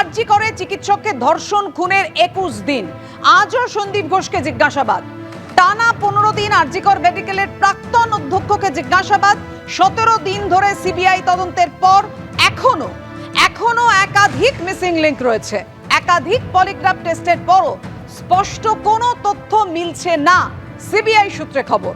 আরজি করে চিকিৎসককে ধর্ষণ খুনের একুশ দিন। আজও সন্দীপ ঘোষকে জিজ্ঞাসাবাদ। টানা পনেরো দিন আরজিকর মেডিকেলের প্রাক্তন অধ্যক্ষকে জিজ্ঞাসাবাদ। সতেরো দিন ধরে সিবিআই তদন্তের পর এখনও এখনও একাধিক মিসিং লিংক রয়েছে। একাধিক পলিগ্রাফ টেস্টের পরও স্পষ্ট কোনো তথ্য মিলছে না। সিবিআই সূত্রে খবর।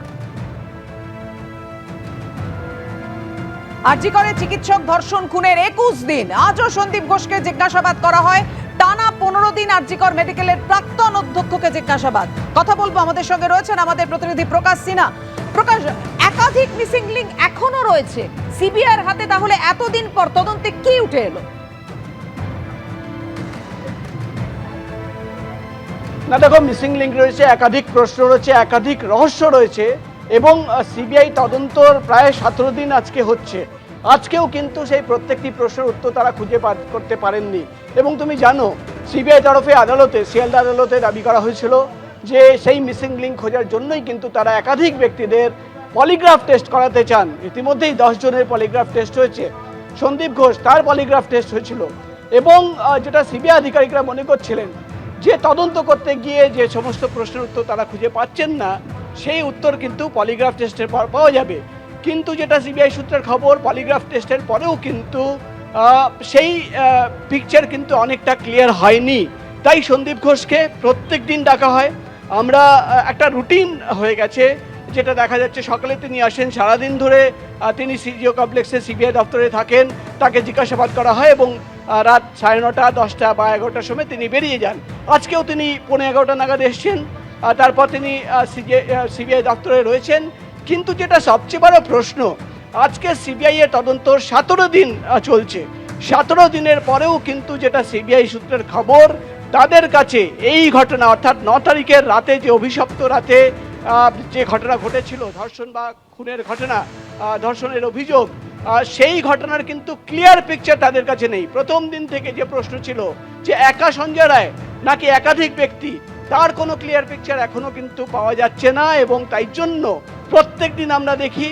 করে চিকিৎসক ধর্ষণ খুনের একুশ দিন। আজও সন্দীপ ঘোষকে জিজ্ঞাসাবাদ করা হয়। টানা পনেরো দিন আরজিকর মেডিকেলের প্রাক্তন অধ্যক্ষকে জিজ্ঞাসাবাদ। কথা বলব আমাদের সঙ্গে রয়েছেন আমাদের প্রতিনিধি প্রকাশ সিনহা। প্রকাশ, একাধিক মিসিং লিঙ্ক এখনও রয়েছে। সিবিআইয়ের হাতে তাহলে এতদিন পর তদন্তে কি উঠে এলো? না, দেখো, মিসিং লিঙ্ক রয়েছে, একাধিক প্রশ্ন রয়েছে, একাধিক রহস্য রয়েছে। এবং সিবিআই তদন্তর প্রায় সতেরো দিন আজকে হচ্ছে। আজকেও কিন্তু সেই প্রত্যেকটি প্রশ্নের উত্তর তারা খুঁজে করতে পারেননি। এবং তুমি জানো, সিবিআই তরফে আদালতে শিয়ালদা আদালতে দাবি করা হয়েছিল যে সেই মিসিং লিঙ্ক খোঁজার জন্যই কিন্তু তারা একাধিক ব্যক্তিদের পলিগ্রাফ টেস্ট করাতে চান। ইতিমধ্যেই জনের পলিগ্রাফ টেস্ট হয়েছে। সন্দীপ ঘোষ, তার পলিগ্রাফ টেস্ট হয়েছিল। এবং যেটা সিবিআই আধিকারিকরা মনে করছিলেন যে তদন্ত করতে গিয়ে যে সমস্ত প্রশ্নের উত্তর তারা খুঁজে পাচ্ছেন না সেই উত্তর কিন্তু পলিগ্রাফ টেস্টের পর পাওয়া যাবে। কিন্তু যেটা সিবিআই সূত্রের খবর পলিগ্রাফ টেস্টের পরেও কিন্তু সেই পিকচার কিন্তু অনেকটা ক্লিয়ার হয়নি। তাই সন্দীপ ঘোষকে প্রত্যেক দিন ডাকা হয়। আমরা একটা রুটিন হয়ে গেছে, যেটা দেখা যাচ্ছে সকালে তিনি আসেন, সারাদিন ধরে তিনি সিজিও কমপ্লেক্সে সিবিআই দপ্তরে থাকেন, তাকে জিজ্ঞাসাবাদ করা হয় এবং রাত সাড়ে নটা, দশটা বা এগারোটার সময় তিনি বেরিয়ে যান। আজকেও তিনি পনেরো এগারোটা নাগাদ এসছেন। তারপর তিনি সিবিআই দপ্তরে রয়েছেন। কিন্তু যেটা সবচেয়ে বড় প্রশ্ন, আজকে সিবিআই এর তদন্ত সতেরো দিন চলছে। সতেরো দিনের পরেও কিন্তু যেটা সিবিআই সূত্রের খবর, তাদের কাছে এই ঘটনা, অর্থাৎ ন তারিখের রাতে যে অভিশপ্ত রাতে যে ঘটনা ঘটেছিল, ধর্ষণ বা খুনের ঘটনা ধর্ষণের অভিযোগ সেই ঘটনার কিন্তু ক্লিয়ার পিকচার তাদের কাছে নেই। প্রথম দিন থেকে যে প্রশ্ন ছিল, যে একা সঞ্জয় রায় নাকি একাধিক ব্যক্তি তার কোনো ক্লিয়ার পিকচার এখনও কিন্তু পাওয়া যাচ্ছে না এবং তাই জন্য প্রত্যেক দিন আমরা দেখি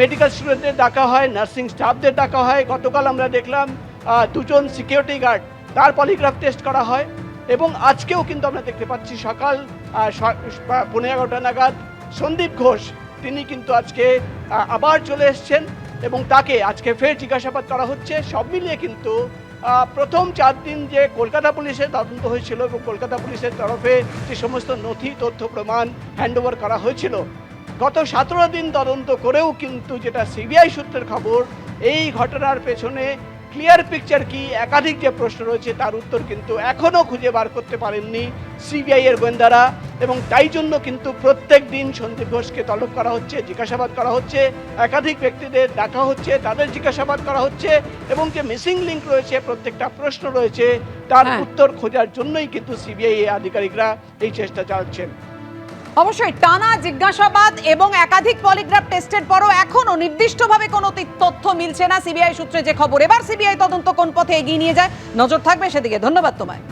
মেডিকেল স্টুডেন্টদের ডাকা হয় নার্সিং স্টাফদের ডাকা হয়। গতকাল আমরা দেখলাম দুজন সিকিউরিটি গার্ড তার পলিগ্রাফ টেস্ট করা হয় এবং আজকেও কিন্তু আমরা দেখতে পাচ্ছি সকাল পনেরো এগারোটা নাগাদ সন্দীপ ঘোষ, তিনি কিন্তু আজকে আবার চলে এসছেন এবং তাকে আজকে ফের জিজ্ঞাসাবাদ করা হচ্ছে। সব মিলিয়ে কিন্তু প্রথম চার দিন যে কলকাতা পুলিশের তদন্ত হয়েছিল এবং কলকাতা পুলিশের তরফে যে সমস্ত নথি, তথ্য, প্রমাণ হ্যান্ডওভার করা হয়েছিল। গত সতেরো দিন তদন্ত করেও কিন্তু যেটা সিবিআই সূত্রের খবর, এই ঘটনার পেছনে ক্লিয়ার পিকচার কি, একাধিক যে প্রশ্ন রয়েছে তার উত্তর কিন্তু এখনও খুঁজে বার করতে পারেননি সিবিআই এর গোয়েন্দারা। এবং তাই জন্য কিন্তু প্রত্যেক দিন সন্দীপ ঘোষকে তলব করা হচ্ছে জিজ্ঞাসাবাদ করা হচ্ছে একাধিক ব্যক্তিদের ডাকা হচ্ছে তাদের জিজ্ঞাসাবাদ করা হচ্ছে এবং যে মিসিং লিঙ্ক রয়েছে প্রত্যেকটা প্রশ্ন রয়েছে তার হ্যাঁ। উত্তর খোঁজার জন্যই কিন্তু সিবিআই আধিকারিকরা এই চেষ্টা চালাচ্ছেন। অবশ্যই টানা জিজ্ঞাসাবাদ এবং একাধিক পলিগ্রাফ টেস্টের পরও এখনও নির্দিষ্টভাবে কোনো তথ্য মিলছে না। সিবিআই সূত্রে যে খবর এবার সিবিআই তদন্ত কোন পথে এগিয়ে নিয়ে যায় নজর থাকবে সেদিকে। ধন্যবাদ তোমায়।